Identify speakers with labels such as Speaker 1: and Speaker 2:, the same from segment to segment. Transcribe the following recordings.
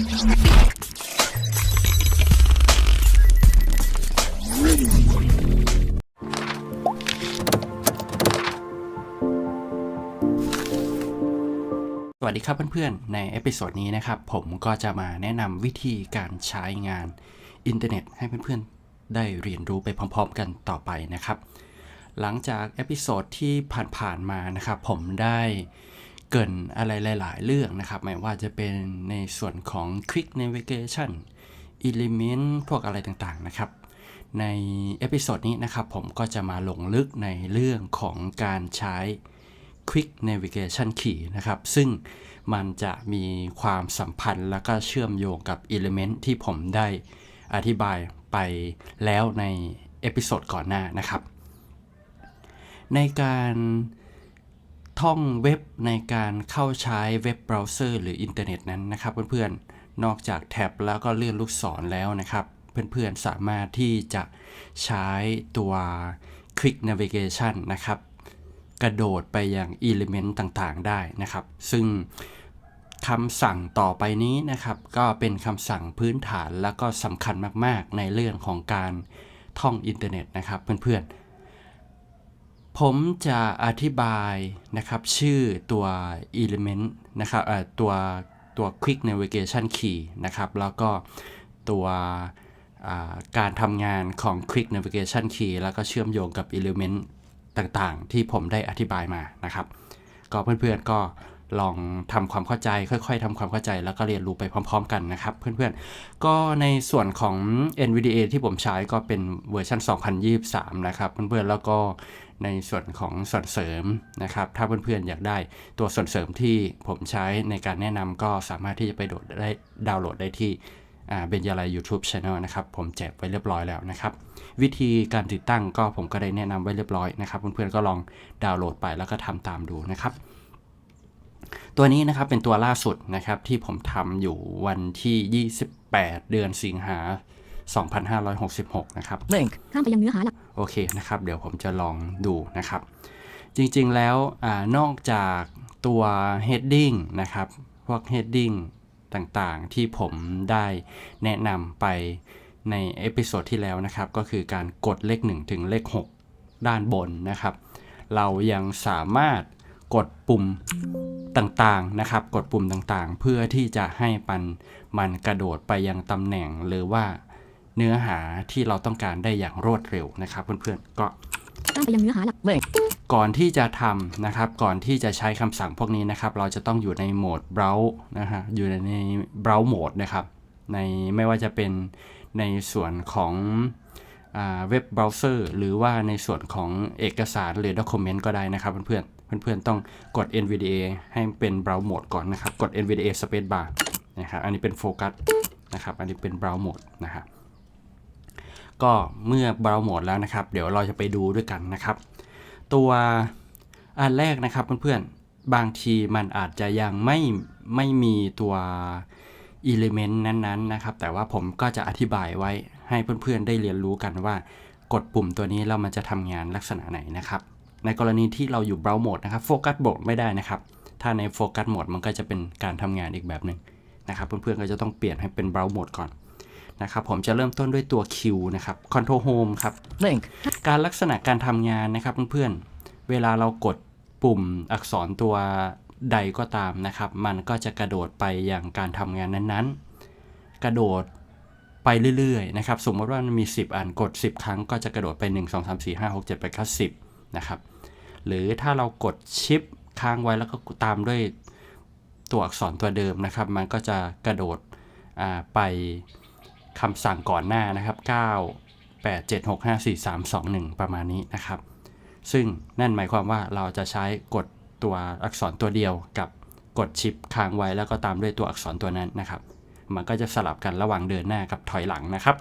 Speaker 1: สวัสดีครับเพื่อนๆ ในเอพิโซดนี้นะครับ ผมก็จะมาแนะนำวิธีการใช้งานอินเทอร์เน็ตให้เพื่อนๆ ได้เรียนรู้ไปพร้อมๆ กันต่อไปนะครับ หลังจากเอพิโซดที่ผ่านๆมานะครับ ผมได้ เกินอะไรหลาย ๆ เรื่องนะครับ ไม่ว่าจะเป็นในส่วนของ Quick Navigation Element พวกอะไรต่าง ๆ นะครับ ในเอพิโซดนี้นะครับ ผมก็จะมาลงลึกในเรื่องของการใช้ Quick Navigation Key นะครับ ซึ่งมันจะมีความสัมพันธ์และก็เชื่อมโยงกับ Element ที่ผมได้อธิบายไปแล้วในเอพิโซดก่อนหน้านะครับ ในการ ท่องเว็บในการเข้าใช้เว็บเบราว์เซอร์หรืออินเทอร์เน็ตนั้นนะครับเพื่อนๆ นอกจากแท็บแล้วก็เลื่อนลูกศรแล้วนะครับ เพื่อนๆ สามารถที่จะใช้ตัว Quick Navigation นะครับ กระโดดไปยัง Element ต่างๆ ได้นะครับ ซึ่งคำสั่งต่อไปนี้นะครับ ก็เป็นคำสั่งพื้นฐานแล้วก็สำคัญมากๆ ในเรื่องของการท่องอินเทอร์เน็ตนะครับเพื่อนๆ ผมจะอธิบายนะครับชื่อตัว element นะครับตัวตัว quick navigation key นะครับ แล้วก็ตัวการทำงานของ quick navigation key แล้วก็เชื่อมโยงกับ element ต่างๆ ที่ผมได้อธิบายมานะครับ ก็เพื่อนๆก็ ลองทำความเข้าใจ ค่อย ๆทำความเข้าใจแล้วก็เรียนรู้ไปพร้อม ๆ กันนะครับ เพื่อนๆ ก็ในส่วนของ NVDA ที่ผมใช้ก็เป็นเวอร์ชัน 2023 นะครับเพื่อนๆ แล้วก็ในส่วนของส่วนเสริมนะครับ ถ้าเพื่อนๆ อยากได้ตัวส่วนเสริมที่ผมใช้ในการแนะนำก็สามารถที่จะไปโหลดได้ดาวน์โหลดได้ที่เบญยาลัย YouTube Channel นะครับ ผมแจกไว้เรียบร้อยแล้วนะครับ วิธีการติดตั้งก็ผมก็ได้แนะนำไว้เรียบร้อยนะครับ เพื่อนๆ ก็ลองดาวน์โหลดไปแล้วก็ทำตามดูนะครับ ตัวนี้นะครับเป็นตัวล่าสุดนะครับที่ผมทำอยู่วันที่ 28 เดือนสิงหา2566 นะครับ
Speaker 2: Link.
Speaker 3: ข้ามไปยังเนื้อหาหลัก
Speaker 1: โอเคนะครับ เดี๋ยวผมจะลองดูนะครับ จริงๆแล้วอานอกจากตัว heading นะครับ พวก heading ต่างๆ ที่ผมได้แนะนำไปในเอพิโซดที่แล้วนะครับ ก็คือการกดเลข 1 ถึงเลข 6 ด้านบนนะครับ เรายังสามารถ กดปุ่มต่างๆนะครับ กดปุ่มต่างๆ เพื่อที่จะให้มันมันกระโดดไปยังตำแหน่งหรือว่าเนื้อหาที่เราต้องการได้อย่างรวดเร็วนะครับ เพื่อนๆก็
Speaker 3: ข้ามไปยังเนื้อหาหลัก
Speaker 2: Link.
Speaker 1: ก่อนที่จะทำนะครับ ก่อนที่จะใช้คำสั่งพวกนี้นะครับ เราจะต้องอยู่ในโหมด browse นะฮะอยู่ใน browse mode นะครับ ในไม่ว่าจะเป็นในส่วนของเว็บเบราว์เซอร์หรือว่าในส่วนของเอกสารหรือ document ก็ได้นะครับเพื่อนๆ เพื่อนๆต้องกด NVDA ให้เป็น browse mode ก่อนนะครับ กด NVDA space bar นะครับอันนี้เป็นโฟกัสนะครับ อันนี้เป็น browse mode นะครับก็เมื่อ browse mode แล้วนะครับ เดี๋ยวเราจะไปดูด้วยกันนะครับ ตัวอันแรกนะครับเพื่อนๆ บางทีมันอาจจะยังไม่ไม่มีตัว element นั้นๆนะครับ แต่ว่าผมก็จะอธิบายไว้ให้เพื่อนๆ ได้เรียนรู้กันว่ากดปุ่มตัวนี้แล้วมันจะทำงานลักษณะไหนนะครับ ในกรณีที่เราอยู่ browse mode นะครับ focus mode ไม่ได้นะครับ ถ้าใน focus mode มันก็จะเป็นการทำงานอีกแบบหนึ่งนะครับ เพื่อนๆก็จะต้องเปลี่ยนให้เป็น browse mode ก่อนนะครับผมจะเริ่มต้นด้วยตัว Q นะครับ control home ครับ
Speaker 2: Link.
Speaker 1: การลักษณะการทำงานนะครับเพื่อนๆ เวลาเรากดปุ่มอักษรตัวใดก็ตามนะครับ มันก็จะกระโดดไปอย่างการทำงานนั้นๆ กระโดดไปเรื่อยๆนะครับ สมมติว่ามันมี 10 อันกด 10 ครั้งก็จะกระโดดไป 1 2 3 4 5 6 7 8 9 10 นะครับ หรือถ้าเรากดชิปค้างไว้แล้วก็ตามด้วยตัวอักษรตัวเดิมนะครับ มันก็จะกระโดดไปคำสั่งก่อนหน้านะครับ 9 8 7 6 5 4 3 2 1 ประมาณนี้นะครับ ซึ่งนั่นหมายความว่าเราจะใช้กดตัวอักษรตัวเดียวกับกดชิปค้างไว้แล้วก็ตามด้วยตัวอักษรตัวนั้นนะครับ มันก็จะสลับกันระหว่างเดินหน้ากับถอยหลังนะครับ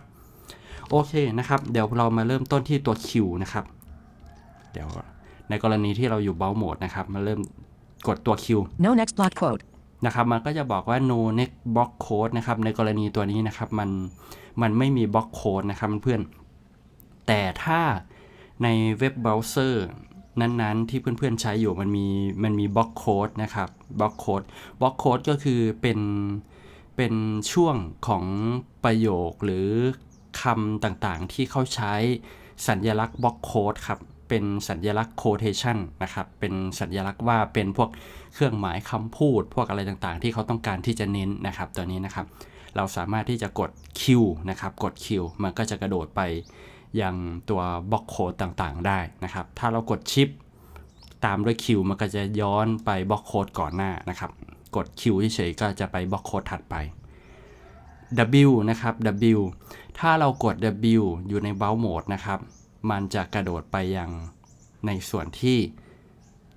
Speaker 1: โอเคนะครับ เดี๋ยวเรามาเริ่มต้นที่ตัว Q นะครับ เดี๋ยว ในกรณีที่เราอยู่เบลโหมดนะครับมาเริ่มกดตัว Q
Speaker 2: No next block quote.
Speaker 1: นะครับมันก็จะบอกว่า no next block code นะครับในกรณีตัวนี้นะครับมันมันไม่มีบล็อกโค้ดนะครับเพื่อนๆแต่ถ้าในเว็บเบราว์เซอร์นั้นๆ ที่เพื่อนๆใช้อยู่มันมีมันมีบล็อกโค้ดนะครับบล็อกโค้ดบล็อกโค้ดก็คือเป็นเป็นช่วงของประโยคหรือคำต่างๆ ที่เขาใช้สัญลักษณ์บล็อกโค้ดครับ เป็นสัญลักษณ์โคเทชันนะครับ เป็นสัญลักษณ์ว่าเป็นพวกเครื่องหมายคำพูด พวกอะไรต่างๆ ที่เขาต้องการที่จะเน้นนะครับ ตัวนี้นะครับ เราสามารถที่จะกด Q นะครับ กด Q มันก็จะกระโดดไปยังตัวบล็อกโค้ดต่างๆ ได้นะครับ ถ้าเรากดชิปตามด้วย Q มันก็จะย้อนไปบล็อกโค้ดก่อนหน้านะครับ กด Q เฉยๆก็จะไปบล็อกโค้ดถัดไป W นะครับ W ถ้าเรากด W อยู่ใน Bounce Mode นะครับ มันจะกระโดดไปยังในส่วนที่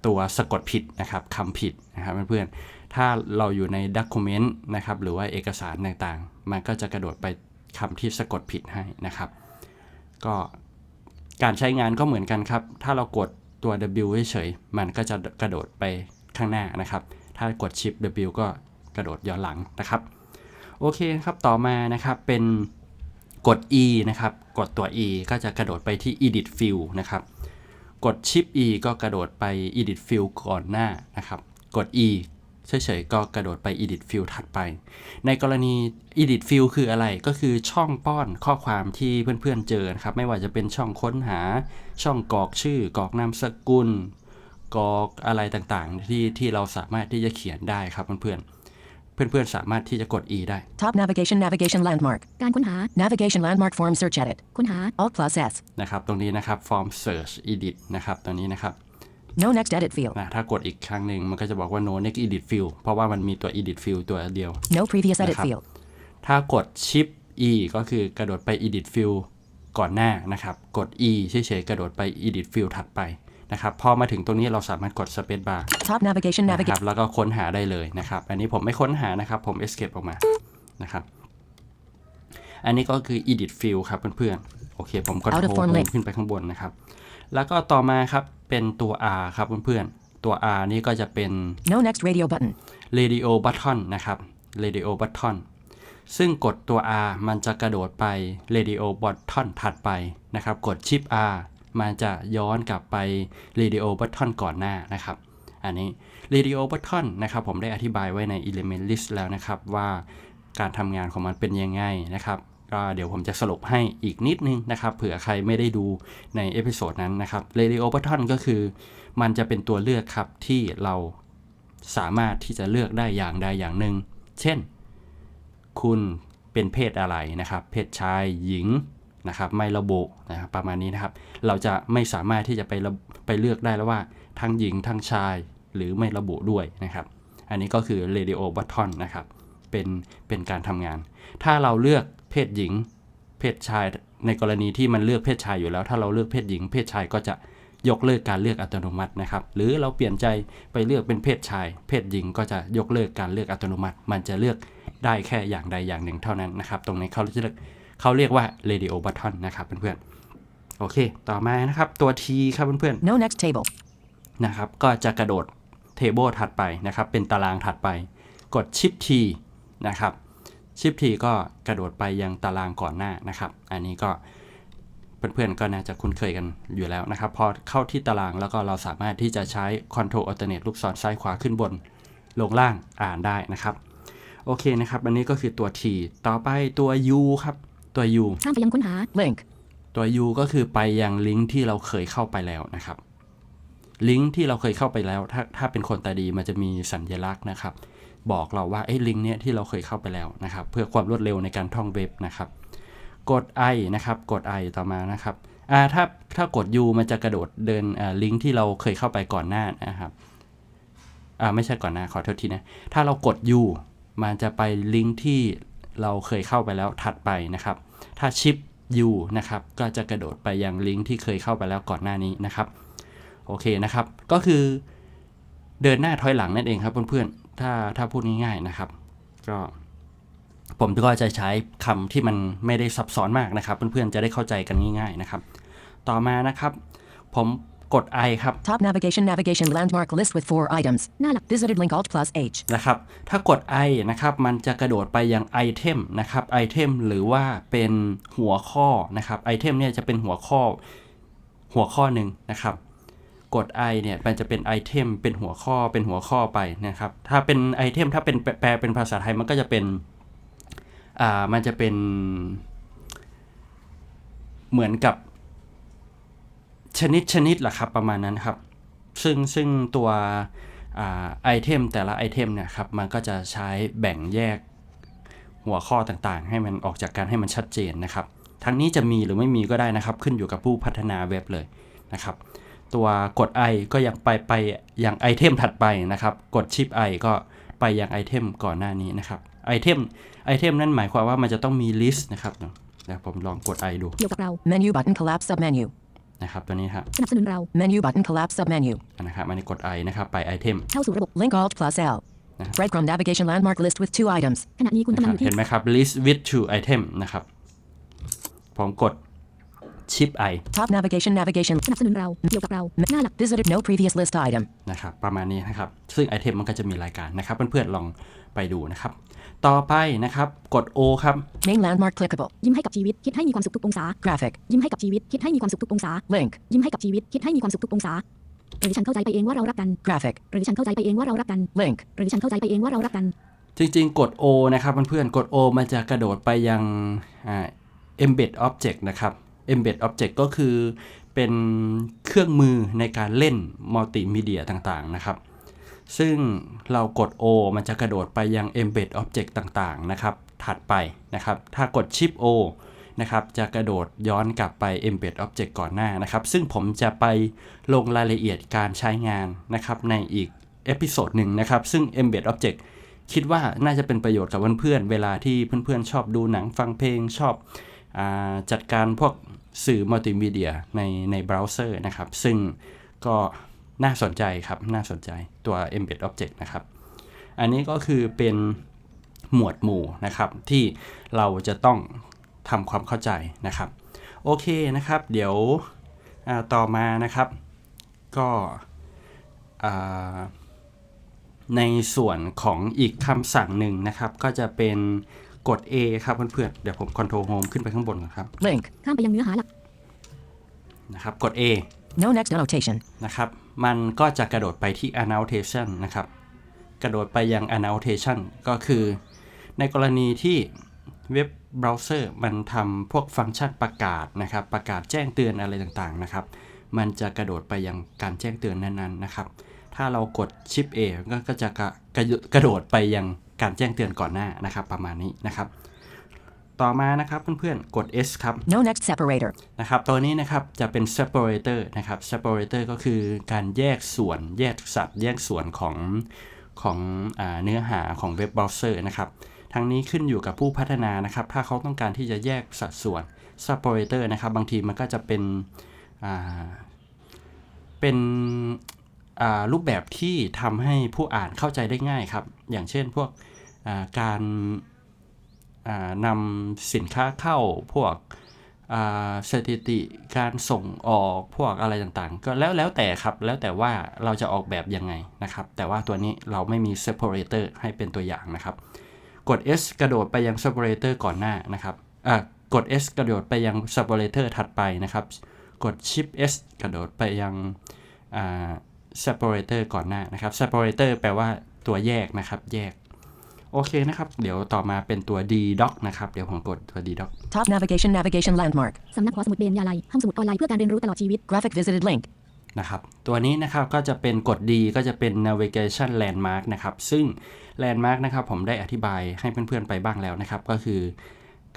Speaker 1: ตัวสะกดผิดนะครับคำผิดนะครับเพื่อนๆ ถ้าเราอยู่ใน Document นะครับหรือว่าเอกสารต่างๆ มันก็จะกระโดดไปคำที่สะกดผิดให้นะครับ ก็การใช้งานก็เหมือนกันครับ ถ้าเรากดตัว W เฉยๆ มันก็จะกระโดดไปข้างหน้านะครับ ถ้ากด Shift W ก็กระโดดย้อนหลังนะครับ โอเคครับ ต่อมานะครับเป็น กด E นะครับ กดตัว E ก็จะกระโดดไปที่ Edit Field นะครับ กด Shift E ก็กระโดดไป Edit Field ก่อนหน้านะครับ กด E เฉยๆ ก็กระโดดไป Edit Field ถัดไป ในกรณี Edit Field คืออะไร ก็คือช่องป้อนข้อความที่เพื่อนๆ เจอนะครับ ไม่ว่าจะเป็นช่องค้นหา ช่องกรอกชื่อ กรอกนามสกุล กรอกอะไรต่างๆ ที่ที่เราสามารถที่จะเขียนได้ครับเพื่อนๆ เพื่อนๆ สามารถที่จะกด E ได้
Speaker 2: Top navigation navigation landmark.
Speaker 3: การค้นหา
Speaker 2: Navigation landmark form search edit.
Speaker 3: ค้นหา
Speaker 2: Alt plus S.
Speaker 1: นะครับ ตรงนี้นะครับ Form Search Edit นะครับ ตรงนี้นะครับ
Speaker 2: No next edit field.
Speaker 1: นะถ้ากดอีกครั้งหนึ่งมันก็จะบอกว่า no next edit field เพราะว่ามันมีตัว edit field ตัวเดียว
Speaker 2: No previous edit
Speaker 1: นะครับ.
Speaker 2: field.
Speaker 1: ถ้ากด shift e ก็คือกระโดดไป edit field ก่อนหน้านะครับ กด e เฉยๆกระโดดไป edit field ถัดไป นะครับพอมาถึงตรงนี้เราสามารถกด space bar
Speaker 2: Top navigation
Speaker 1: นะค
Speaker 2: navigation.
Speaker 1: รับแล้วก็ค้นหาได้เลยนะครับ อันนี้ผมไม่ค้นหานะครับ ผม escape ออกมานะครับ อันนี้ก็คือ edit field ครับเพื่อนๆ โอเค ผมก็
Speaker 2: Out
Speaker 1: โท
Speaker 2: of
Speaker 1: ร
Speaker 2: form link
Speaker 1: ขึ้นไปข้างบนนะครับ แล้วก็ต่อมาครับเป็นตัว R ครับเพื่อนๆ ตัว R นี่ก็จะเป็น
Speaker 2: No next radio button.
Speaker 1: radio button นะครับ radio button ซึ่งกดตัว R มันจะกระโดดไป radio button ถัดไปนะครับ กด shift R มันจะย้อนกลับไป radio button ก่อนหน้านะครับ อันนี้ radio button นะครับผมได้อธิบายไว้ใน element list แล้วนะครับ ว่าการทำงานของมันเป็นยังไงนะครับก็เดี๋ยวผมจะสรุปให้อีกนิดนึงนะครับเผื่อใครไม่ได้ดูในเอพิโซดนั้นนะครับ radio button ก็คือ มันจะเป็นตัวเลือกครับที่เราสามารถที่จะเลือกได้อย่างใดอย่างหนึ่ง เช่น คุณเป็นเพศอะไรนะครับ เพศชายหญิง นะครับไม่ระบุนะครับประมาณนี้นะครับ เราจะไม่สามารถที่จะไปไปเลือกได้แล้วว่าทั้งหญิงทั้งชายหรือไม่ระบุด้วยนะครับ อันนี้ก็คือ radio button นะครับเป็นเป็นการทำงาน ถ้าเราเลือกเพศหญิง เพศชายในกรณีที่มันเลือกเพศชายอยู่แล้ว ถ้าเราเลือกเพศหญิง เพศชายก็จะยกเลิกการเลือกอัตโนมัตินะครับ หรือเราเปลี่ยนใจไปเลือกเป็นเพศชาย เพศหญิงก็จะยกเลิกการเลือกอัตโนมัติ มันจะเลือกได้แค่อย่างใดอย่างหนึ่งเท่านั้นนะครับ ตรงนี้เขาจะเรียก เขาเรียกว่า radio button นะครับเพื่อนๆ โอเค ต่อมานะครับ ตัว T ครับเพื่อนๆ
Speaker 2: No next table.
Speaker 1: นะครับ ก็จะกระโดดเทเบิลถัดไปนะครับ เป็นตารางถัดไป กดชิป T นะครับชิป T ก็กระโดดไปยังตารางก่อนหน้านะครับ อันนี้ก็เพื่อนๆก็น่าจะคุ้นเคยกันอยู่แล้วนะครับ พอเข้าที่ตารางแล้วก็เราสามารถที่จะใช้ Control Alternate ลูกศรซ้ายขวาขึ้นบน ลงล่างอ่านได้นะครับ โอเคนะครับ อันนี้ก็คือตัว T ต่อไปตัว U ครับ ตัว U
Speaker 3: ข้ามไปยังค้นหา
Speaker 2: Link.
Speaker 1: ตัว U ก็คือไปยังลิงก์ที่เราเคยเข้าไปแล้วนะครับ ลิงก์ที่เราเคยเข้าไปแล้ว ถ้าถ้าเป็นคนตาดีมันจะมีสัญลักษณ์นะครับ บอกเราว่าไอ้ลิงก์เนี้ยที่เราเคยเข้าไปแล้วนะครับ เพื่อความรวดเร็วในการท่องเว็บนะครับ กด I นะครับ กด I ต่อมานะครับอ่าถ้าถ้ากด U มันจะกระโดดเดินอ่าลิงก์ที่เราเคยเข้าไปก่อนหน้านะครับอ่าไม่ใช่ก่อนหน้าขอโทษทีนะ ถ้าเรากด U มันจะไปลิงก์ที่ เราเคยเข้าไปแล้วถัดไปนะครับ ถ้าชิป U นะครับ ก็จะกระโดดไปยังลิงก์ที่เคยเข้าไปแล้วก่อนหน้านี้นะครับ โอเคนะครับ ก็คือเดินหน้าถอยหลังนั่นเองครับเพื่อนๆ ถ้าถ้าพูดง่ายๆนะครับ ก็ผมก็จะใช้คำที่มันไม่ได้ซับซ้อนมากนะครับ เพื่อนๆ จะได้เข้าใจกันง่าย ๆนะครับ ต่อมานะครับ ผม กด I ครับ
Speaker 2: Top navigation navigation landmark list with four items.
Speaker 3: หน้าหลัก
Speaker 2: Visited link Alt plus H.
Speaker 1: นะครับ ถ้ากด I นะครับ มันจะกระโดดไปยังไอเทมนะครับไอเทมหรือว่าเป็นหัวข้อนะครับไอเทมเนี่ยจะเป็นหัวข้อหัวข้อหนึ่งนะครับ กด I เนี่ยมันจะเป็นไอเทมเป็นหัวข้อเป็นหัวข้อไปนะครับ ถ้าเป็นไอเทมถ้าเป็นแปลเป็นภาษาไทยมันก็จะเป็นอ่ามันจะเป็น เหมือนกับ ชนิดชนิดแหละครับประมาณนั้นครับ ซึ่งซึ่งตัวไอเทมแต่ละไอเทมเนี่ยครับมันก็จะใช้แบ่งแยกหัวข้อต่างๆ ให้มันออกจากกันให้มันชัดเจนนะครับ ทั้งนี้จะมีหรือไม่มีก็ได้นะครับ ขึ้นอยู่กับผู้พัฒนาเว็บเลยนะครับ ตัวกด I ก็ยังไปไปยังไอเทมถัดไปนะครับ กดชิป I ก็ไปยังไอเทมก่อนหน้านี้นะครับไอเทมไอเทมนั่นหมายความว่ามันจะต้องมีลิสต์นะครับเดี๋ยวผมลองกด I ดู
Speaker 3: เกี่ยวกับเรา
Speaker 2: Menu button collapse submenu.
Speaker 1: นะครับตัวนี้ครับ
Speaker 3: สนับสนุนเรา
Speaker 2: Menu button collapse submenu.
Speaker 1: นะครับอันนี้กด I นะครับไปไอเทม
Speaker 3: เข้าสู่ระบบ
Speaker 2: Link Alt plus L. Breadcrumb navigation landmark list with two items.
Speaker 3: ขณะนี้คุณกำลังอยู่ที่
Speaker 1: เห็นไหมครับ list with two item นะครับผมกด shift I
Speaker 2: Top navigation navigation.
Speaker 3: สนับสนุนเราเกี่ยวกับเราหน้าหลัก
Speaker 2: Visited no previous list item.
Speaker 1: นะครับประมาณนี้นะครับซึ่งไอเทมมันก็จะมีรายการนะครับเพื่อนๆลองไปดูนะครับ ต่อไปนะครับ กด O ครับ
Speaker 2: Main landmark clickable.
Speaker 3: ยิ้มให้กับชีวิต คิดให้มีความสุขทุกองศา
Speaker 2: Graphic.
Speaker 3: ยิ้มให้กับชีวิต คิดให้มีความสุขทุกองศา
Speaker 2: Link.
Speaker 3: ยิ้มให้กับชีวิต คิดให้มีความสุขทุกองศาหรือฉันเข้าใจไปเองว่าเรารักกัน
Speaker 2: Graphic.
Speaker 3: หรือฉันเข้าใจไปเองว่าเรารักกัน
Speaker 2: Link.
Speaker 3: หรือฉันเข้าใจไปเองว่าเรารักกัน
Speaker 1: จริงๆ กด O นะครับเพื่อนๆ กด O มันจะกระโดดไปยังอ่า embed object นะครับ embed object ก็คือเป็นเครื่องมือในการเล่นมัลติมีเดียต่างๆ นะครับ ซึ่งเรากด O มันจะกระโดดไปยัง embed object ต่างๆ นะครับ ถัดไปนะครับ ถ้ากด shift O นะครับจะกระโดดย้อนกลับไป embed object ก่อนหน้านะครับ ซึ่งผมจะไปลงรายละเอียดการใช้งานนะครับในอีกเอพิโซดหนึ่งนะครับ ซึ่ง embed object คิดว่าน่าจะเป็นประโยชน์กับเพื่อนๆ เวลาที่เพื่อนๆ ชอบดูหนังฟังเพลงชอบอจัดการพวกสื่อมัลติมีเดียในในเบราว์เซอร์นะครับ ซึ่งก็ น่าสนใจครับ น่าสนใจตัว embed object นะครับ อันนี้ก็คือเป็นหมวดหมู่นะครับ ที่เราจะต้องทำความเข้าใจนะครับ โอเคนะครับ เดี๋ยวอาต่อมานะครับ ก็อ่าในส่วนของอีกคำสั่งหนึ่งนะครับ ก็จะเป็นกด A ครับเพื่อนๆเดี๋ยวผม Ctrl Home ขึ้นไปข้างบนก่อนครับ
Speaker 2: Link.
Speaker 3: ข้ามไปยังเนื้อหาหลัก
Speaker 1: นะครับ กด A
Speaker 2: No next annotation.
Speaker 1: นะครับ มันก็จะกระโดดไปที่ annotation นะครับ กระโดดไปยัง annotation ก็คือ ในกรณีที่เว็บเบราว์เซอร์มันทำพวกฟังก์ชันประกาศนะครับ ประกาศแจ้งเตือนอะไรต่างๆนะครับ มันจะกระโดดไปยังการแจ้งเตือนนั้นๆนะครับ ถ้าเรากดชิป A ก็ก็จะกระกระโดดไปยังการแจ้งเตือนก่อนหน้านะครับ ประมาณนี้นะครับ ต่อมานะครับเพื่อนๆ กด S ครับ
Speaker 2: No next separator.
Speaker 1: นะครับ ตัวนี้นะครับจะเป็น separator นะครับ separator ก็คือการแยกส่วน แยกสัดแยกส่วนของของอาเนื้อหาของเว็บเบราว์เซอร์นะครับทั้งนี้ขึ้นอยู่กับผู้พัฒนานะครับ ถ้าเขาต้องการที่จะแยกสัดส่วน separator นะครับ บางทีมันก็จะเป็นอ่าเป็นอ่ารูปแบบที่ทำให้ผู้อ่านเข้าใจได้ง่ายครับ อย่างเช่นพวกอ่าการอ่า นำสินค้าเข้าพวกสถิติการส่งออกพวกอะไรต่างๆ ก็แล้วแล้วแต่ครับ แล้วแต่ว่าเราจะออกแบบยังไงนะครับ แต่ว่าตัวนี้เราไม่มี separator ให้เป็นตัวอย่างนะครับ กด S กระโดดไปยัง separator ก่อนหน้านะครับกด S กระโดดไปยัง separator ถัดไปนะครับ กด Shift S กระโดดไปยัง separator ก่อนหน้านะครับ separator แปลว่าตัวแยกนะครับ แยก โอเคนะครับ เดี๋ยวต่อมาเป็นตัว D doc นะครับ เดี๋ยวผมกดตัว D doc
Speaker 2: Top navigation navigation landmark.
Speaker 3: สำนักหอสมุดเบญญาลัยห้องสมุดออนไลน์เพื่อการเรียนรู้ตลอดชีวิต
Speaker 2: Graphic visited link.
Speaker 1: นะครับ ตัวนี้นะครับก็จะเป็นกด D ก็จะเป็น navigation landmark นะครับ ซึ่ง landmark นะครับผมได้อธิบายให้เพื่อนๆไปบ้างแล้วนะครับ ก็คือ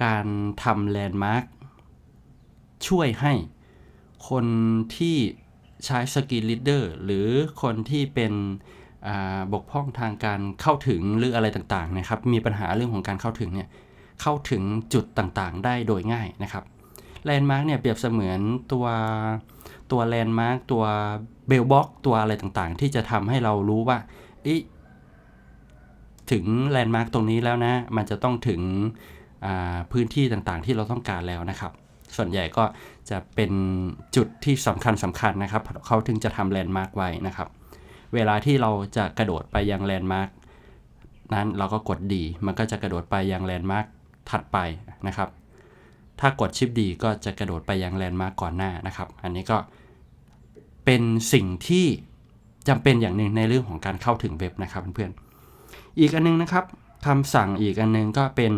Speaker 1: การทำ landmark ช่วยให้คนที่ใช้ Screen Reader หรือคนที่เป็นอ่า บกพร่องทางการเข้าถึงหรืออะไรต่างๆนะครับ มีปัญหาเรื่องของการเข้าถึงเนี่ยเข้าถึงจุดต่างๆ ได้โดยง่ายนะครับแลนด์มาร์กเนี่ยเปรียบเสมือนตัวตัวแลนด์มาร์กตัวเบลบ็อกตัวอะไรต่างๆ ที่จะทำให้เรารู้ว่าอ๊ะถึงแลนด์มาร์กตรงนี้แล้วนะ มันจะต้องถึงพื้นที่ต่างๆ ที่เราต้องการแล้วนะครับ ส่วนใหญ่ก็จะเป็นจุดที่สำคัญสำคัญนะครับ เขาถึงจะทำแลนด์มาร์กไว้นะครับ เวลาที่เราจะกระโดดไปยังแลนด์มาร์กนั้นเราก็กดดีมันก็จะกระโดดไปยังแลนด์มาร์กถัดไปนะครับ ถ้ากดชิปดีก็จะกระโดดไปยังแลนด์มาร์กก่อนหน้านะครับ อันนี้ก็เป็นสิ่งที่จำเป็นอย่างหนึ่งในเรื่องของการเข้าถึงเว็บนะครับเพื่อนๆอีกอันนึงนะครับคำสั่งอีกอันนึงก็เป็น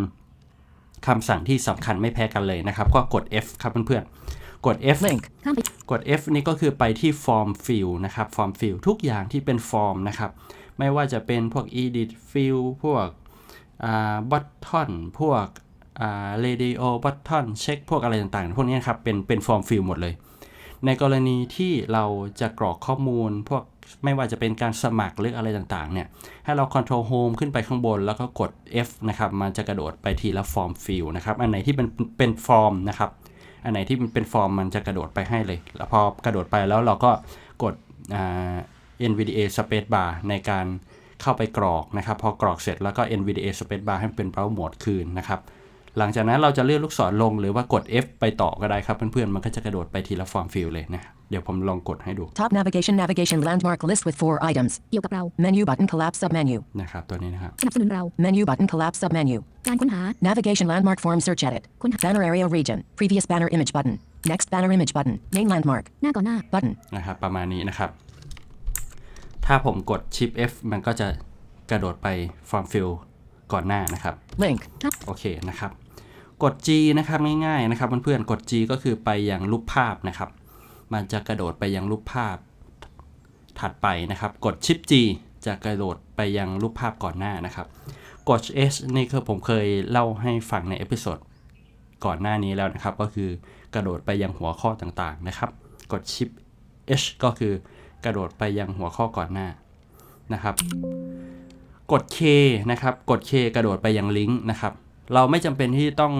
Speaker 1: คำสั่งที่สำคัญไม่แพ้กันเลยนะครับ ก็กด F ครับเพื่อนๆ กด F
Speaker 2: Link.
Speaker 3: ข้ามไป
Speaker 1: กด F นี่ก็คือไปที่ Form Field นะครับ Form Field ทุกอย่างที่เป็นฟอร์มนะครับ ไม่ว่าจะเป็นพวก Edit Field พวกอ่า Button พวกอ่า Radio Button เช็คพวกอะไรต่างๆ พวกนี้นะครับ เป็นเป็น Form Field หมดเลย ในกรณีที่เราจะกรอกข้อมูลพวกไม่ว่าจะเป็นการสมัครหรืออะไรต่างๆ เนี่ย ให้เรา Control Home ขึ้นไปข้างบน แล้วก็กด F นะครับ มันจะกระโดดไปทีละ Form Field นะครับ อันไหนที่เป็นเป็นฟอร์มนะครับ อันไหนที่มันเป็นฟอร์มมันจะกระโดดไปให้เลย แล้วพอกระโดดไปแล้วเราก็กด NVDA Space Bar ในการเข้าไปกรอกนะครับ พอกรอกเสร็จแล้วก็ NVDA Space Bar ให้มันเป็น Browse Mode คืนนะครับ หลังจากนั้นเราจะเลื่อนลูกศรลงหรือว่ากด F ไปต่อก็ได้ครับเพื่อนๆ มันก็จะกระโดดไปทีละฟอร์มฟิลเลยนะ เดี๋ยวผมลองกดให้ดู
Speaker 2: Top navigation navigation landmark list with four items.
Speaker 3: เกี่ยวกับเรา
Speaker 2: Menu button collapse submenu.
Speaker 1: นะครับตัวนี้นะครับ
Speaker 3: สนับสนุนเรา
Speaker 2: Menu button collapse submenu.
Speaker 3: การค้นหา
Speaker 2: Navigation landmark form search edit.
Speaker 3: Kun-
Speaker 2: Banner area region. Previous banner image button. Next banner image button. Main landmark.
Speaker 3: หน้าก่อนหน้า
Speaker 2: Button.
Speaker 1: นะครับประมาณนี้นะครับ ถ้าผมกด Shift F มันก็จะกระโดดไป Form Fill ก่อนหน้านะครับ
Speaker 2: Link.
Speaker 1: โอเคนะครับ กด G นะครับง่ายๆนะครับเพื่อนๆกด G ก็คือไปยังรูปภาพนะครับ มันจะกระโดดไปยังรูปภาพถัดไปนะครับ กด Shift G จะกระโดดไปยังรูปภาพก่อนหน้านะครับ กด S นี่คือผมเคยเล่าให้ฟังในเอพิโซดก่อนหน้านี้แล้วนะครับ ก็คือกระโดดไปยังหัวข้อต่างๆนะครับ กด Shift H ก็คือกระโดดไปยังหัวข้อก่อนหน้านะครับ กด K นะครับ กด K กระโดดไปยังลิงก์นะครับ เราไม่จำเป็นที่ต้อง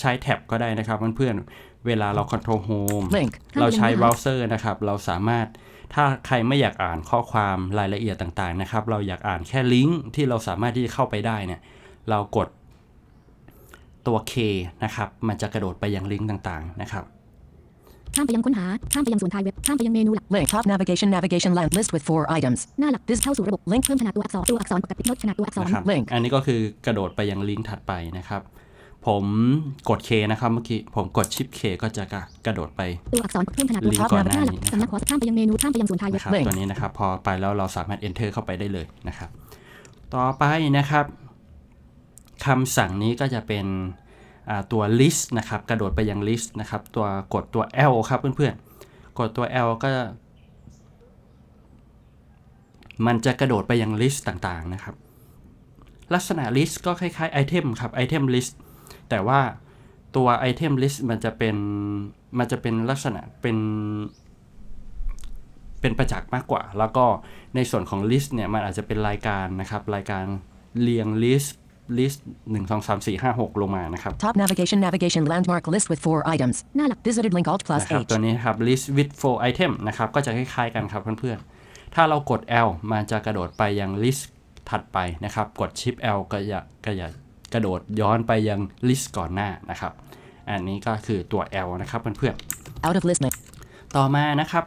Speaker 1: ใช้แท็บก็ได้นะครับเพื่อนๆ เวลาเรา Control Home
Speaker 2: Link.
Speaker 1: เราใช้เบราว์เซอร์นะครับ เราสามารถถ้าใครไม่อยากอ่านข้อความรายละเอียดต่างๆนะครับ เราอยากอ่านแค่ลิงก์ที่เราสามารถที่จะเข้าไปได้เนี่ย เรากดตัว K นะครับ มันจะกระโดดไปยังลิงก์ต่างๆนะครับ
Speaker 3: ข้ามไปยังค้นหา ข้ามไปยังส่วนท้ายเว็บ ข้ามไปยังเมนูหลัก
Speaker 2: Link. Top navigation navigation land list with four items.
Speaker 3: หน้าหลัก This เข้าสู่ระบบ Link เพิ่มขนาดตัวอักษร ตัวอักษรปกติลดขนาดตัวอักษร
Speaker 1: นะครับ
Speaker 2: Link
Speaker 1: อันนี้ก็คือกระโดดไปยังลิงก์ถัดไปนะครับ ผมกด K นะครับเมื่อกี้ผมกดชิป K ก็จะกระโดดไป
Speaker 3: ตัวอักษรเพิ่มขนาดตัว
Speaker 1: ลิงก์
Speaker 3: อักษ
Speaker 1: ก่อ
Speaker 3: ร
Speaker 1: นหน้า
Speaker 3: หน้าหลัก
Speaker 1: นี้นะครับ
Speaker 3: สำนักขอข้ามไปยังเมนูข้ามไปยังส่วนท้ายเว็
Speaker 1: นะ
Speaker 3: บ
Speaker 1: ครับ
Speaker 2: Link
Speaker 1: ตัวนี้นะครับ พอไปแล้วเราสามารถ enter เข้าไปได้เลยนะครับ ต่อไปนะครับคำสั่งนี้ก็จะเป็นอ่าตัว list นะครับ กระโดดไปยัง list นะครับ ตัวกดตัว L ครับเพื่อนๆ กดตัว L ก็ มันจะกระโดดไปยัง list ต่างๆนะครับ ลักษณะ list ก็คล้ายๆ item ครับ item list แต่ว่าตัว item list มันจะเป็นมันจะเป็นลักษณะเป็นเป็นประจักษ์มากกว่า แล้วก็ในส่วนของ list เนี่ยมันอาจจะเป็นรายการนะครับ รายการเรียง list list 1 2 3 4 5 6ลงมานะครับ
Speaker 2: Top navigation navigation landmark list with four items.
Speaker 3: หน้าหลัก
Speaker 2: Visited link alt plus
Speaker 1: นะครับ
Speaker 2: H.
Speaker 1: ตัวนี้นะครับ list with four item นะครับ ก็จะคล้ายๆกันครับเพื่อนๆ ถ้าเรากด L มันจะกระโดดไปยัง list ถัดไปนะครับ กด shift L ก็จะก็จะก ระโดดย้อนไปยัง list ก่อนหน้านะครับ อันนี้ก็คือตัว L นะครับเพื่อนๆ
Speaker 2: Out of list link.
Speaker 1: ต่อมานะครับ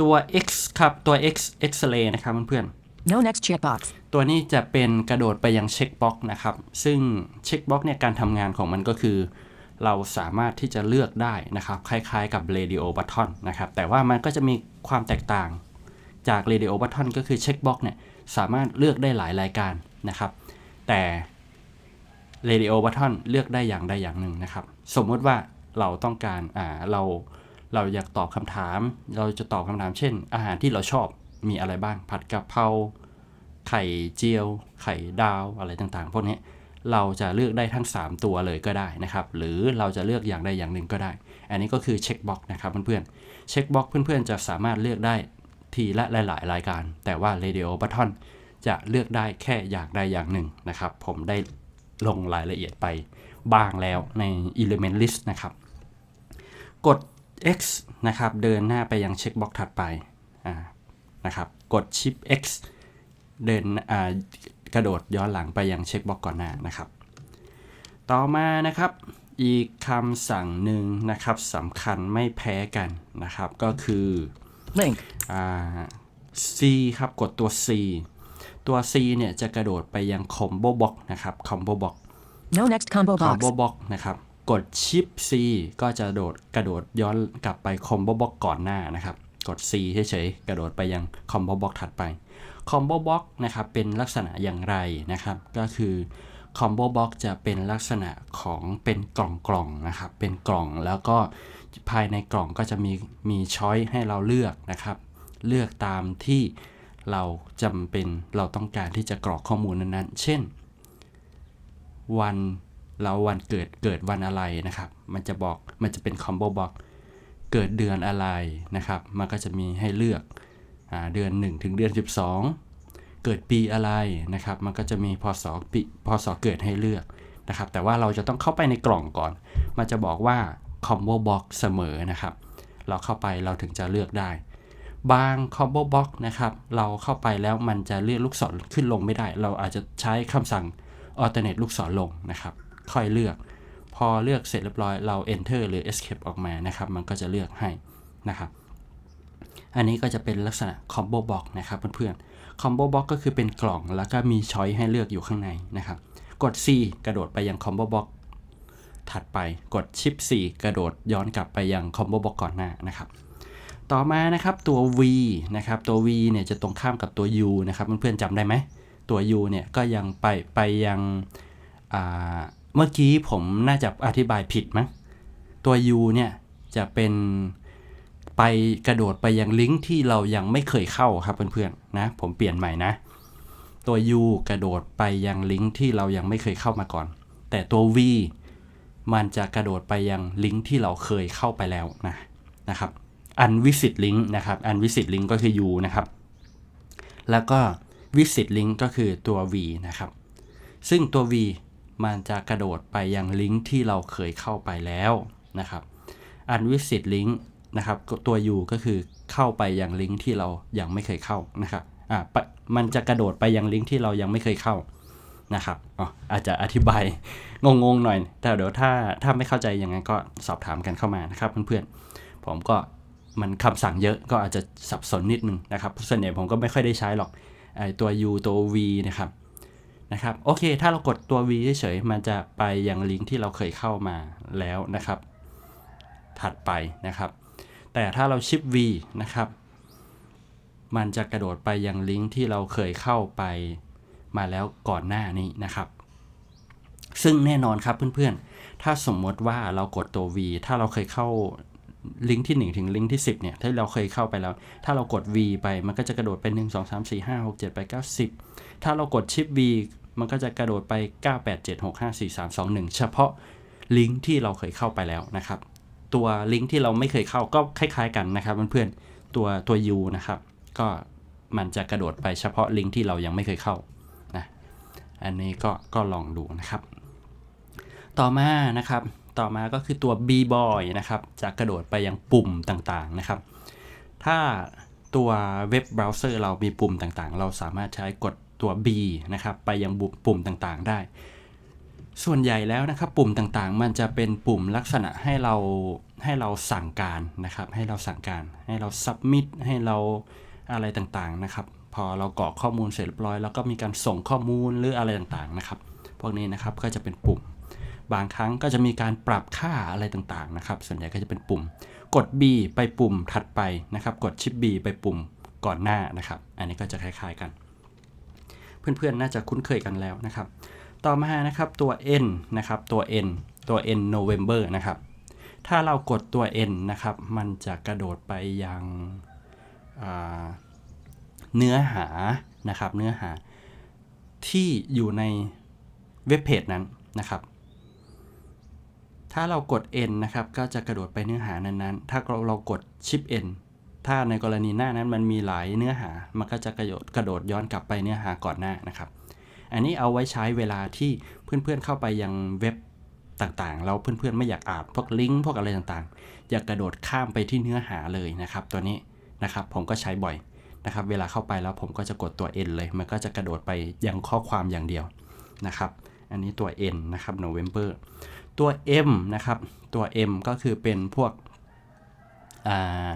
Speaker 1: ตัว X ครับตัว X X-ray นะครับเพื่อน
Speaker 2: No next checkbox.
Speaker 1: ๆตัวนี้จะเป็นกระโดดไปยังเช็คบ็อกนะครับ ซึ่งเช็คบ็อกเนี่ยการทำงานของมันก็คือ เราสามารถที่จะเลือกได้นะครับ คล้ายๆกับ radio button นะครับ แต่ว่ามันก็จะมีความแตกต่างจาก radio button ก็คือเช็คบ็อกเนี่ยสามารถเลือกได้หลายรายการนะครับ แต่ radio button เลือกได้อย่างใดอย่างหนึ่งนะครับ สมมติว่าเราต้องการอ่าเราเราอยากตอบคำถาม เราจะตอบคำถามเช่น อาหารที่เราชอบมีอะไรบ้าง ผัดกะเพราไข่เจียว ไข่ดาวอะไรต่างๆ พวกนี้เราจะเลือกได้ทั้ง 3 ตัวเลยก็ได้นะครับ หรือเราจะเลือกอย่างใดอย่างหนึ่งก็ได้ อันนี้ก็คือเช็คบ็อกนะครับเพื่อนๆเช็คบ็อกเพื่อนๆ จะสามารถเลือกได้ทีละหลายๆ รายการ แต่ว่า radio button จะเลือกได้แค่อย่างใดอย่างหนึ่งนะครับ ผมได้ ลงรายละเอียดไปบ้างแล้วใน element list นะครับ กด X นะครับเดินหน้าไปยังเช็คบ็อกถัดไปอ่านะครับกด Shift X เดินอ่ากระโดดย้อนหลังไปยังเช็คบ็อกก่อนหน้านะครับ ต่อมานะครับอีกคำสั่งหนึ่งนะครับสำคัญไม่แพ้กันนะครับก็คือ
Speaker 2: Link.
Speaker 1: อ่า C ครับกดตัว C ตัว C เนี่ยจะกระโดดไปยัง combo box นะครับ combo box
Speaker 2: No next combo box.
Speaker 1: combo box นะครับ กด shift C ก็จะโดดกระโดดย้อนกลับไป combo box ก่อนหน้านะครับ กด C เฉยๆ กระโดดไปยัง combo box ถัดไป combo box นะครับเป็นลักษณะอย่างไรนะครับ ก็คือ combo box จะเป็นลักษณะของเป็นกล่องๆนะครับ เป็นกล่องแล้วก็ภายในกล่องก็จะมีมีช้อยให้เราเลือกนะครับ เลือกตามที่ เราจำเป็นเราต้องการที่จะกรอกข้อมูลนั้นๆ เช่น วันเราวันเกิดเกิดวันอะไรนะครับ มันจะบอกมันจะเป็น combo box เกิดเดือนอะไรนะครับ มันก็จะมีให้เลือกอเดือน 1 ถึงเดือน 12 เกิดปีอะไรนะครับ มันก็จะมีพศปีพศเกิดให้เลือกนะครับ แต่ว่าเราจะต้องเข้าไปในกล่องก่อน มันจะบอกว่า combo box เสมอนะครับ เราเข้าไปเราถึงจะเลือกได้ บาง combo box นะครับ เราเข้าไปแล้วมันจะเลือกลูกศรขึ้นลงไม่ได้ เราอาจจะใช้คำสั่ง alternate ลูกศรลงนะครับ ค่อยเลือก พอเลือกเสร็จเรียบร้อยเรา enter หรือ escape ออกมานะครับ มันก็จะเลือกให้นะครับ อันนี้ก็จะเป็นลักษณะ combo box นะครับเพื่อนๆ combo box ก็คือเป็นกล่องแล้วก็มีช้อยให้เลือกอยู่ข้างในนะครับ กด C กระโดดไปยัง combo box ถัดไปกดชิป 4 กระโดดย้อนกลับไปยัง combo box ก่อนหน้านะครับ ต่อมานะครับตัว V นะครับตัว V เนี่ยจะตรงข้ามกับตัว U นะครับเพื่อนๆจำได้ไหมตัว U เนี่ยก็ยังไปไปยังเมื่อกี้ผมน่าจะอธิบายผิดมั้งตัว U เนี่ยจะเป็นไปกระโดดไปยังลิงก์ที่เรายังไม่เคยเข้าครับเพื่อนๆนะผมเปลี่ยนใหม่นะ ตัว U กระโดดไปยังลิงก์ที่เรายังไม่เคยเข้ามาก่อน แต่ตัว V มันจะกระโดดไปยังลิงก์ที่เราเคยเข้าไปแล้วนะนะครับ unvisit link นะครับ unvisit link ก็คือ u นะครับ แล้วก็ visit link ก็คือตัว v นะครับ ซึ่งตัว v มันจะกระโดดไปยังลิงก์ที่เราเคยเข้าไปแล้วนะครับ unvisit link นะครับ ตัว u ก็คือเข้าไปยังลิงก์ที่เรายังไม่เคยเข้านะครับ อ่าปะมันจะกระโดดไปยังลิงก์ที่เรายังไม่เคยเข้านะครับอ๋ออาจจะอธิบายงงๆหน่อย แต่เดี๋ยวถ้าถ้าไม่เข้าใจยังไงก็สอบถามกันเข้ามานะครับเพื่อนๆ ผมก็ มันคำสั่งเยอะก็อาจจะสับสนนิดนึงนะครับส่วนใหญ่ผมก็ไม่ค่อยได้ใช้หรอกไอตัว u ตัว v นะครับนะครับโอเค ถ้าเรากดตัว v เฉยๆมันจะไปยังลิงก์ที่เราเคยเข้ามาแล้วนะครับ ถัดไปนะครับ แต่ถ้าเราชิป v นะครับ มันจะกระโดดไปยังลิงก์ที่เราเคยเข้าไปมาแล้วก่อนหน้านี้นะครับ ซึ่งแน่นอนครับเพื่อนๆ ถ้าสมมติว่าเรากดตัว V ถ้าเราเคยเข้า ลิงก์ที่ 1 ถึงลิงก์ที่ 10เนี่ยถ้าเราเคยเข้าไปแล้ว ถ้าเรากด V ไปมันก็จะกระโดดไป 1 2 3 4 5 6 7 8 9 10 ถ้าเรากดชิป V มันก็จะกระโดดไป 9 8 7 6 5 4 3 2 1 เฉพาะลิงก์ที่เราเคยเข้าไปแล้วนะครับ ตัวลิงก์ที่เราไม่เคยเข้าก็คล้ายๆกันนะครับเพื่อนๆตัวตัว U นะครับ ก็มันจะกระโดดไปเฉพาะลิงก์ที่เรายังไม่เคยเข้านะอันนี้ก็ก็ลองดูนะครับ ต่อมานะครับต่อมาก็คือตัว B boy นะครับจะกระโดดไปยังปุ่มต่างๆนะครับ ถ้าตัวเว็บเบราว์เซอร์เรามีปุ่มต่างๆ เราสามารถใช้กดตัว B นะครับไปยังปุ่มต่างๆได้ ส่วนใหญ่แล้วนะครับปุ่มต่างๆ มันจะเป็นปุ่มลักษณะให้เราให้เราสั่งการนะครับ ให้เราสั่งการ ให้เรา submit ให้เราอะไรต่างๆนะครับ พอเรากรอกข้อมูลเสร็จเรียบร้อย แล้วก็มีการส่งข้อมูลหรืออะไรต่างๆนะครับ พวกนี้นะครับก็จะเป็นปุ่ม บางครั้งก็จะมีการปรับค่าอะไรต่างๆนะครับ ส่วนใหญ่ก็จะเป็นปุ่ม กด B ไปปุ่มถัดไปนะครับ กดชิป B ไปปุ่มก่อนหน้านะครับ อันนี้ก็จะคล้ายๆกัน เพื่อนๆ น่าจะคุ้นเคยกันแล้วนะครับ ต่อมานะครับตัว N นะครับตัว N ตัว N November นะครับ ถ้าเรากดตัว N นะครับ มันจะกระโดดไปยังเนื้อหานะครับ เนื้อหาที่อยู่ในเว็บเพจนั้นนะครับ ถ้าเรากด N นะครับ ก็จะกระโดดไปเนื้อหานั้นๆ ถ้าเราเรากดชิป N ถ้าในกรณีหน้านั้นมันมีหลายเนื้อหา มันก็จะกระโดดกระโดดย้อนกลับไปเนื้อหาก่อนหน้านะครับ อันนี้เอาไว้ใช้เวลาที่เพื่อนๆเข้าไปยังเว็บต่างๆ เราเพื่อนๆไม่อยากอ่านพวกลิงก์พวกอะไรต่างๆ อยากกระโดดข้ามไปที่เนื้อหาเลยนะครับ ตัวนี้นะครับผมก็ใช้บ่อยนะครับ เวลาเข้าไปแล้วผมก็จะกดตัว N เลย มันก็จะกระโดดไปยังข้อความอย่างเดียวนะครับ อันนี้ตัว N นะครับ November ตัว M นะครับ ตัว M ก็คือเป็นพวกอ่า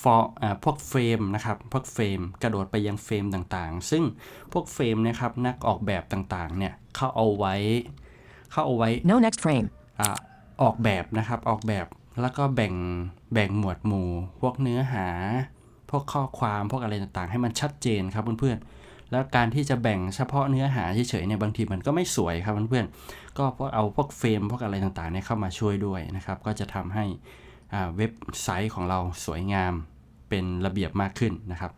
Speaker 1: ฟออ่าพวกเฟรมนะครับ พวกเฟรมกระโดดไปยังเฟรมต่างๆ ซึ่งพวกเฟรมนะครับนักออกแบบต่างๆ เนี่ยเขาเอาไว้เขาเอาไว้
Speaker 2: No next frame.
Speaker 1: อ่าออกแบบนะครับ ออกแบบแล้วก็แบ่งแบ่งหมวดหมู่ พวกเนื้อหา พวกข้อความพวกอะไรต่างๆ ให้มันชัดเจนครับเพื่อน แล้วการที่จะแบ่งเฉพาะเนื้อหาเฉยๆเนี่ยบางทีมันก็ไม่สวยครับเพื่อนๆก็พวกเอาพวกเฟรมพวกอะไรต่างๆเนี่ยเข้ามาช่วยด้วยนะครับ ก็จะทำให้เว็บไซต์ของเราสวยงามเป็นระเบียบมากขึ้นนะครับ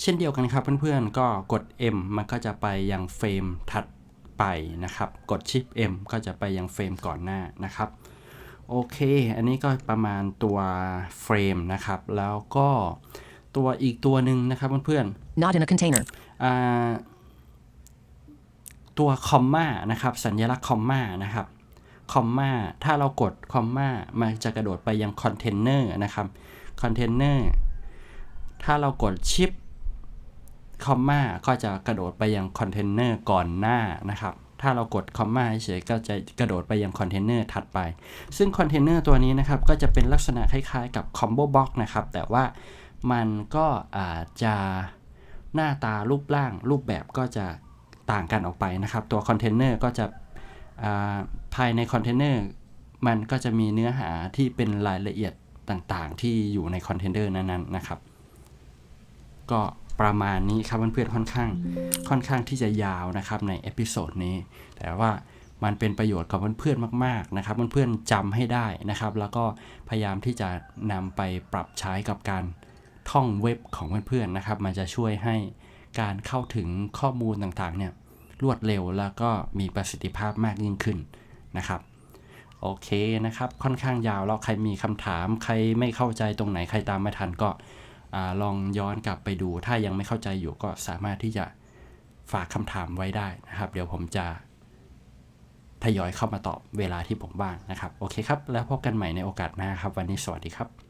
Speaker 1: เช่นเดียวกันครับเพื่อนๆ ก็กด M มันก็จะไปยังเฟรมถัดไปนะครับ กดชิป M ก็จะไปยังเฟรมก่อนหน้านะครับ โอเค อันนี้ก็ประมาณตัวเฟรมนะครับ แล้วก็ ตัวอีกตัวหนึ่งนะครับเพื่อนๆ
Speaker 2: Not in a container.
Speaker 1: อ่าตัวคอมมานะครับ สัญลักษณ์คอมมานะครับคอมมาถ้าเรากดคอมมามันจะกระโดดไปยังคอนเทนเนอร์นะครับคอนเทนเนอร์ถ้าเรากดชิปคอมมาก็จะกระโดดไปยังคอนเทนเนอร์ก่อนหน้านะครับ ถ้าเรากดคอมมาเฉยๆก็จะกระโดดไปยังคอนเทนเนอร์ถัดไป ซึ่งคอนเทนเนอร์ตัวนี้นะครับ ก็จะเป็นลักษณะคล้ายๆ กับคอมโบบ็อกนะครับ แต่ว่า มันก็อาจจะหน้าตารูปร่างรูปแบบก็จะต่างกันออกไปนะครับ ตัวคอนเทนเนอร์ก็จะาภายในคอนเทนเนอร์มันก็จะมีเนื้อหาที่เป็นรายละเอียดต่างๆ ที่อยู่ในคอนเทนเนอร์นั้นๆนะครับ ก็ประมาณนี้ครับเพื่อนๆค่อนข้างค่อนข้างที่จะยาวนะครับในเอพิโซดนี้ แต่ว่ามันเป็นประโยชน์กับเพื่อนๆมาก ๆนะครับ เพื่อนๆจำให้ได้นะครับ แล้วก็พยายามที่จะนำไปปรับใช้กับการ ท่องเว็บของเพื่อนๆนะครับ มันจะช่วยให้การเข้าถึงข้อมูลต่างๆเนี่ยรวดเร็วแล้วก็มีประสิทธิภาพมากยิ่งขึ้นนะครับโอเคนะครับ ค่อนข้างยาวแล้วใครมีคำถาม ใครไม่เข้าใจตรงไหนใครตามไม่ทันก็อลองย้อนกลับไปดู ถ้ายังไม่เข้าใจอยู่ก็สามารถที่จะฝากคำถามไว้ได้นะครับ เดี๋ยวผมจะทยอยเข้ามาตอบเวลาที่ผมว่างนะครับ โอเคครับ แล้วพบกันใหม่ในโอกาสหน้าครับ วันนี้สวัสดีครับ